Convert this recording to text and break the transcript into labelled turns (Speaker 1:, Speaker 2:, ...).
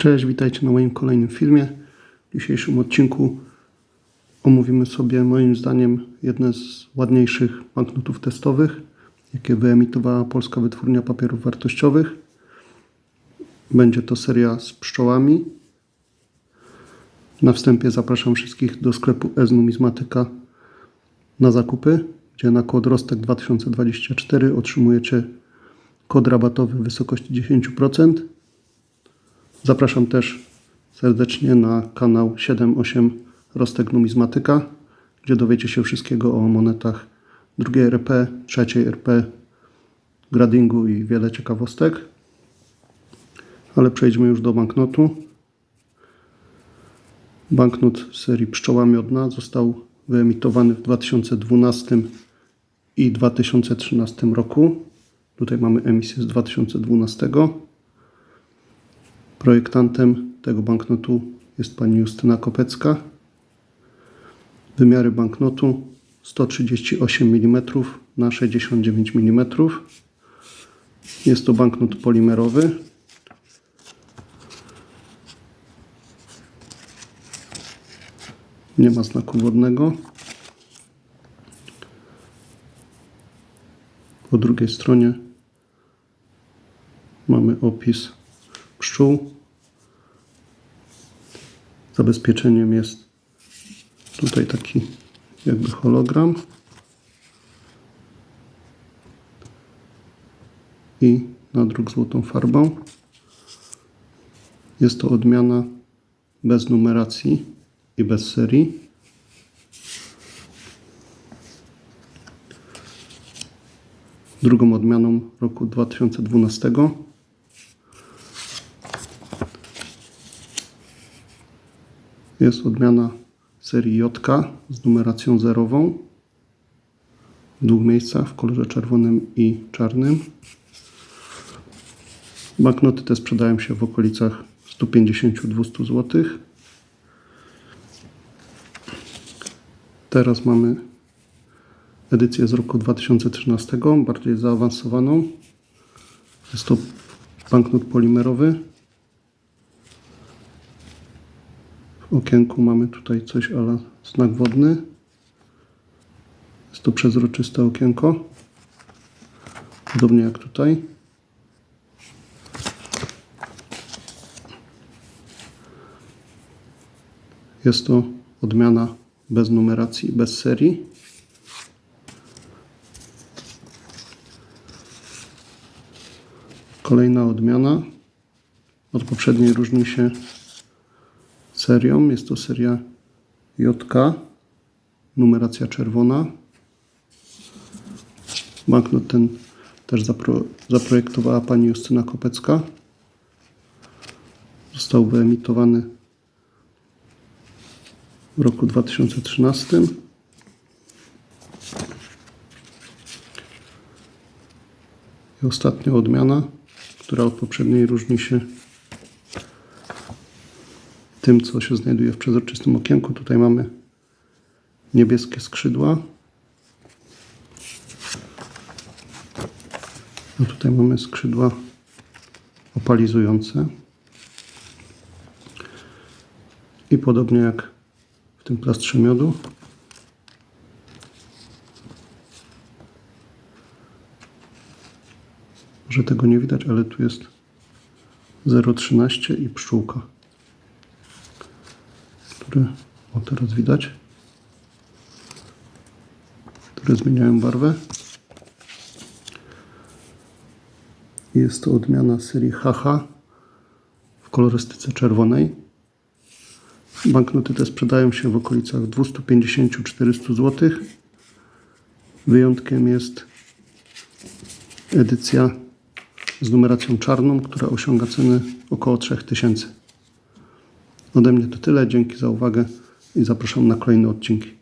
Speaker 1: Cześć, witajcie na moim kolejnym filmie. W dzisiejszym odcinku omówimy sobie moim zdaniem jedne z ładniejszych banknotów testowych, jakie wyemitowała polska wytwórnia papierów wartościowych. Będzie to seria z pszczołami. Na wstępie zapraszam wszystkich do sklepu e-numizmatyka na zakupy, gdzie na kod ROSTEK 2024 otrzymujecie kod rabatowy w wysokości 10%. Zapraszam też serdecznie na kanał 7-8 Rostek Numizmatyka, gdzie dowiecie się wszystkiego o monetach drugiej RP, trzeciej RP, gradingu i wiele ciekawostek. Ale przejdźmy już do banknotu. Banknot serii Pszczoła Miodna został wyemitowany w 2012 i 2013 roku. Tutaj mamy emisję z 2012. Projektantem tego banknotu jest pani Justyna Kopecka. Wymiary banknotu 138 mm na 69 mm. Jest to banknot polimerowy. Nie ma znaku wodnego. Po drugiej stronie mamy opis pszczół. Zabezpieczeniem jest tutaj taki jakby hologram. I nadruk złotą farbą. Jest to odmiana bez numeracji i bez serii. Drugą odmianą roku 2012 jest odmiana serii JK z numeracją zerową w dwóch miejscach w kolorze czerwonym i czarnym. Banknoty te sprzedają się w okolicach 150-200 zł. Teraz mamy edycję z roku 2013, bardziej zaawansowaną. Jest to banknot polimerowy. W okienku mamy tutaj coś ale znak wodny. Jest to przezroczyste okienko. Podobnie jak tutaj. Jest to odmiana bez numeracji, bez serii. Kolejna odmiana. Od poprzedniej różni się serią. Jest to seria JK, numeracja czerwona. Banknot ten też zapro, zaprojektowała pani Justyna Kopecka. Został wyemitowany w roku 2013. I ostatnia odmiana, która od poprzedniej różni się tym, co się znajduje w przezroczystym okienku. Tutaj mamy niebieskie skrzydła. A tutaj mamy skrzydła opalizujące. I podobnie jak w tym plastrze miodu, Może tego nie widać, ale tu jest 0,13 i pszczółka które, o teraz widać, które zmieniają barwę. Jest to odmiana serii HH w kolorystyce czerwonej. Banknoty te sprzedają się w okolicach 250-400 zł. Wyjątkiem jest edycja z numeracją czarną, która osiąga ceny około 3000. Ode mnie to tyle. Dzięki za uwagę i zapraszam na kolejne odcinki.